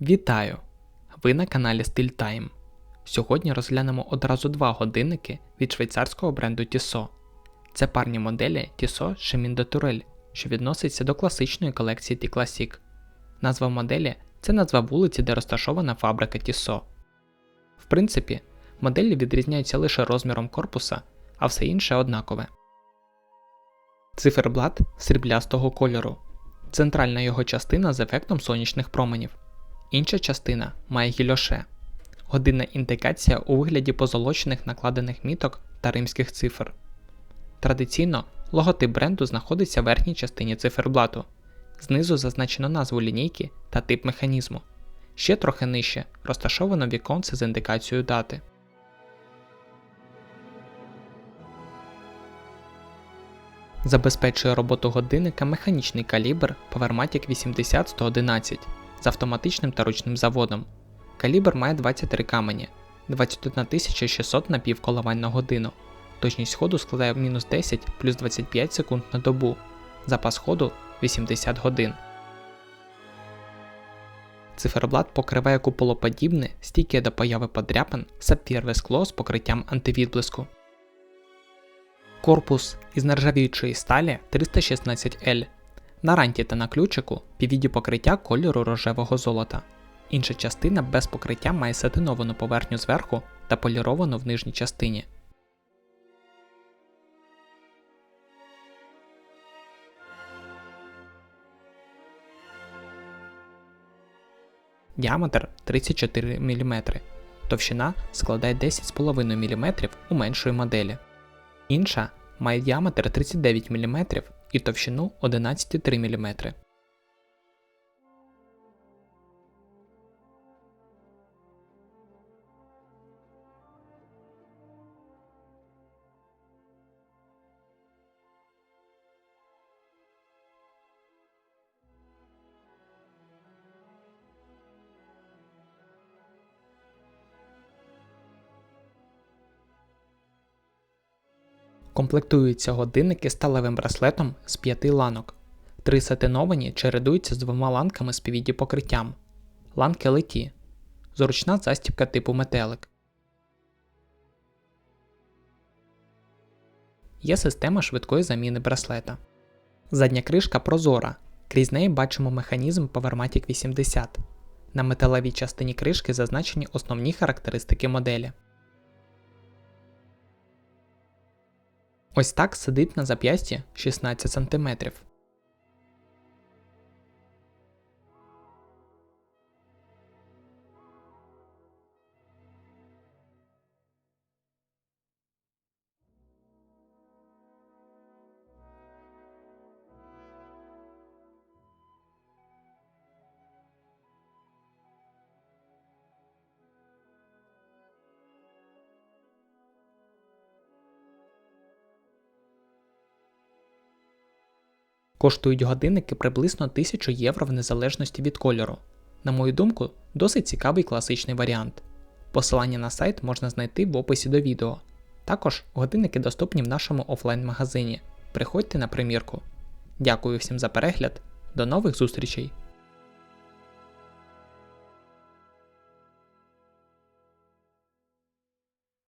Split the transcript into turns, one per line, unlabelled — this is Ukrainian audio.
Вітаю! Ви на каналі Style Time. Сьогодні розглянемо одразу два годинники від швейцарського бренду Tissot. Це парні моделі Tissot Chemin de Tourelle, що відноситься до класичної колекції T-Classic. Назва моделі це назва вулиці, де розташована фабрика Tissot. В принципі, моделі відрізняються лише розміром корпуса, а все інше однакове. Циферблат сріблястого кольору. Центральна його частина з ефектом сонячних променів. Інша частина має гільоше. Годинна індикація у вигляді позолочених накладених міток та римських цифр. Традиційно логотип бренду знаходиться в верхній частині циферблату. Знизу зазначено назву лінійки та тип механізму. Ще трохи нижче розташовано віконце з індикацією дати. Забезпечує роботу годинника механічний калібр Powermatic 80111 з автоматичним та ручним заводом. Калібр має 23 камені, 21 600 напівколивань на годину. Точність ходу складає мінус 10 плюс 25 секунд на добу. Запас ходу 80 годин. Циферблат покриває куполоподібне, стійке до появи подряпин сапфірове скло з покриттям антивідблиску. Корпус із нержавіючої сталі 316L. На ранті та на ключику півіді покриття кольору рожевого золота. Інша частина без покриття має сатиновану поверхню зверху та поліровану в нижній частині. Діаметр 34 мм. Товщина складає 10,5 мм у меншої моделі. Інша має діаметр 39 мм і товщину 11,3 мм. Комплектуються годинники сталевим браслетом з п'яти ланок. Три сатиновані чередуються з двома ланками з PVD покриттям. Ланки леті. Зручна застібка типу метелик. Є система швидкої заміни браслета. Задня кришка прозора. Крізь неї бачимо механізм Powermatic 80. На металевій частині кришки зазначені основні характеристики моделі. Ось так сидить на зап'ясті 16 см. Коштують годинники приблизно 1000 євро в незалежності від кольору. На мою думку, досить цікавий класичний варіант. Посилання на сайт можна знайти в описі до відео. Також годинники доступні в нашому офлайн-магазині. Приходьте на примірку. Дякую всім за перегляд, до нових зустрічей!